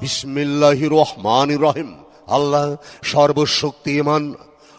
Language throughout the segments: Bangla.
বিসমিল্লাহ রহমান রহিম। আল্লাহ সর্বশক্তিমান।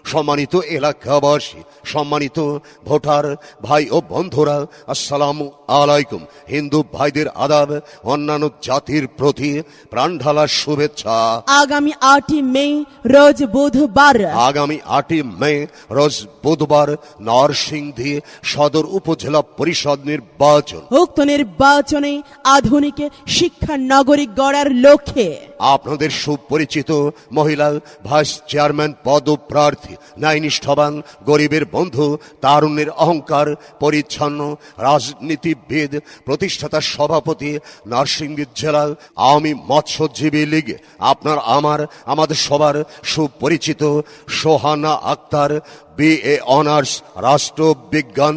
সম্মানিত এলাকাবাসী সম্মানিত ভোটার ভাই ও বন্ধুরা আসসালামু আলাইকুম। হিন্দু ভাইদের আদাব অন্যান্য জাতির প্রতি প্রাণঢালার শুভেচ্ছা। আগামী আটই মে রোজ বুধবার। আগামী আটই মে রোজ বুধবার নরসিংদী সদর উপজেলা পরিষদ নির্বাচন। উক্ত নির্বাচনে আধুনিক শিক্ষা নগরী গড়ার লক্ষ্যে আপনাদের সুপরিচিত মহিলা, ভাইস চেয়ারম্যান, পদপ্রার্থী, ন্যায়নিষ্ঠবান, গরিবের বন্ধু, তারুণ্যের অহংকার, পরিচ্ছন্ন, রাজনীতিবিদ, প্রতিষ্ঠাতা সভাপতি নরসিংদী জেলা আওয়ামী মৎস্যজীবী লীগ, আপনার, আমার, আমাদের সবার সুপরিচিত সোহানা আক্তার বিএ অনার্স রাষ্ট্রবিজ্ঞান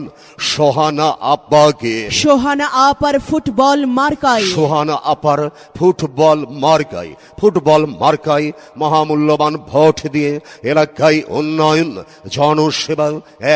সোহানা আব্বাকে সোহানা আপার ফুটবল মার্কাই। সোহানা আপার ফুটবল মার্কাই। ফুটবল মার্কাই মহামূল্যবান ভোট দিয়ে এলাকায় উন্নয়ন জনসেবা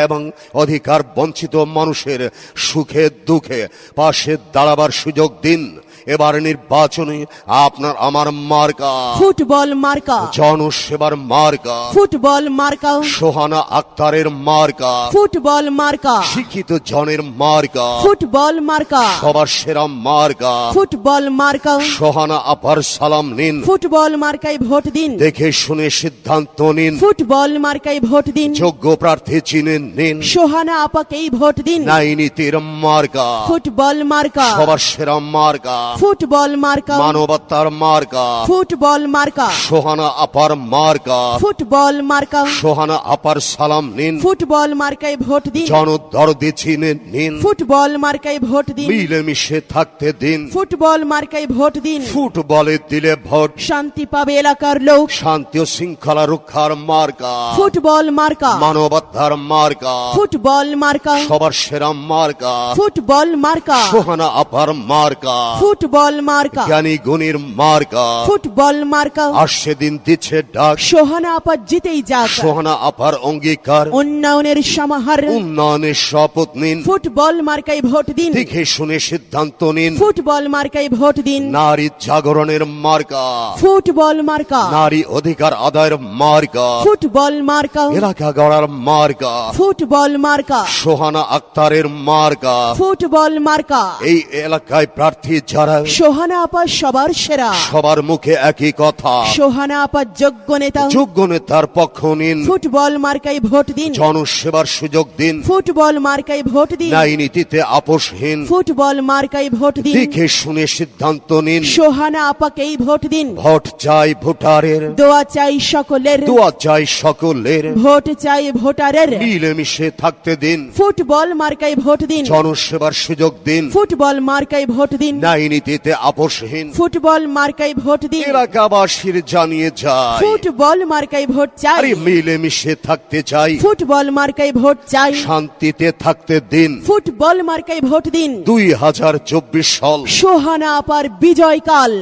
এবং অধিকার বঞ্চিত মানুষের সুখে দুঃখে পাশে দাঁড়াবার সুযোগ দিন। এবার নির্বাচনে আপনার আমার মার্কা। ফুটবল মার্কা। জনসেবার মার্কা। ফুটবল মার্কা। সোহানা আক্তারের মার্কা। ফুটবল মার্কা। শিক্ষিত জনের মার্কা। ফুটবল মার্কা। সবার সেরা মার্কা। ফুটবল মার্কা। সোহানা আপার সালাম নিন। ফুটবল মার্কায় ভোট দিন। দেখে শুনে সিদ্ধান্ত নিন। ফুটবল মার্কায় ভোট দিন। যোগ্য প্রার্থী চিনে নিন। সোহানা আপাকেই ভোট দিন। নাই নীতির মার্কা। ফুটবল মার্কা। সবার সেরা মার্কা। ফুটবল মার্কা। মানবতার মার্কা। ফুটবল মার্কা। সোহানা আপার মার্কা। ফুটবল মার্কা। সোহানা আপার সালাম নিন। ফুটবল মার্কায় ভোট দিন। জনদরদি চিনে নিন। ফুটবল মার্কায় ভোট দিন। মিলেমিশে থাকতে দিন। ফুটবল মার্কায় ভোট দিন। ফুটবলে দিলে ভোট। শান্তি পাবে এলাকার লোক। শান্তি ও শৃঙ্খলা রক্ষার মার্কা। ফুটবল মার্কা। মানবতার মার্কা। ফুটবল মার্কা। সবার সেরা মার্কা। ফুটবল মার্কা। সোহানা আপার মার্কা। ফুটবল মার্কা। জ্ঞানী গুণীর মার্কা। ফুটবল মার্কা। আসছে দিন দিচ্ছে ডাক। সোহানা আপা জিতেই যাক। সোহানা আপার অঙ্গীকার। উন্নয়নের সমাহার। উন্নয়নের শপথ নিন। ফুটবল মার্কায় ভোট দিন। দেখে শুনে সিদ্ধান্ত নিন। ফুটবল মার্কায় ভোট দিন। নারী জাগরণের মার্কা। ফুটবল মার্কা। নারী অধিকার আদায়ের মার্কা। ফুটবল মার্কা। এলাকা গড়ার মার্কা। ফুটবল মার্কা। সোহানা আক্তারের মার্কা। ফুটবল মার্কা। এই এলাকায় প্রার্থী যারা সোহানা আপা সবার সেরা। সবার মুখে একই কথা। সোহানা আপা যোগ্য নেতা। যোগ্য নেতার পক্ষ নিন। ফুটবল মার্কায় ভোট দিন। জনসেবার সুযোগ দিন। ফুটবল মার্কায় ভোট দিন। ন্যায় নীতিতে আপোষহীন। ফুটবল মার্কায় ভোট দিন। দেখে শুনে সিদ্ধান্ত নিন। সোহানা আপাকেই ভোট দিন। ভোট চাই ভোটারের। দোয়া চাই সকলের। দোয়া চাই সকলের। ভোট চাই ভোটারের। মিলেমিশে থাকতে দিন। ফুটবল মার্কায় ভোট দিন। জনসেবার সুযোগ দিন। ফুটবল মার্কায় ভোট দিন। ন্যায় নীতিতে আপোষহীন। ফুটবল মার্কায় ভোট দিন। এলাকাবাসীর জানিয়ে যায় ফুটবল মার্কায় ভোট চাই। আরে মিলেমিশে থাকতে চাই। ফুটবল মার্কায় ভোট চাই। শান্তিতে থাকতে দিন। ফুটবল মার্কায় ভোট দিন। দুই হাজার চব্বিশ সাল। সোহানা আপার বিজয়কাল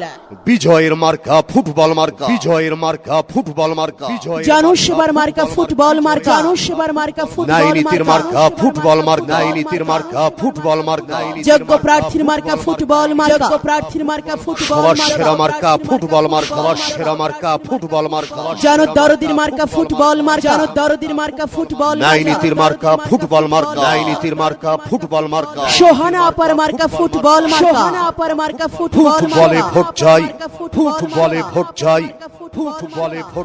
বিজয়ের মার্কা ফুটবল মার্কা। বিজয়ের মার্কা ফুটবল মার্কা। জনসেবার মার্কা ফুটবল মার্কা। জনসেবার মার্কা ফুটবল মার্কা। ফুটবল মার্কা। ন্যায় নীতির মার্কা ফুটবল মার্কা। যোগ্য প্রার্থীর মার্কা ফুটবল মার্কা। যোগ্য প্রার্থীর মার্কা ফুটবল সেরা মার্কা মার্কা ফুটবল মার্কা সেরা মার্কা ফুটবল মার্কা জনদরদির মার্কা ফুটবল মার্কা। জনদরদির মার্কা ফুটবল ন্যায় মার্কা ফুটবল মার্কা ন্যায় মার্কা। ফুটবল মার্কা। সোহানা আপার মার্কা ফুটবল মার্কা সোহানা আপার মার্কা ফুটবল ফুটবলে ভোট চাই ফুটবল ভোট চাই ফুটবলে ভোট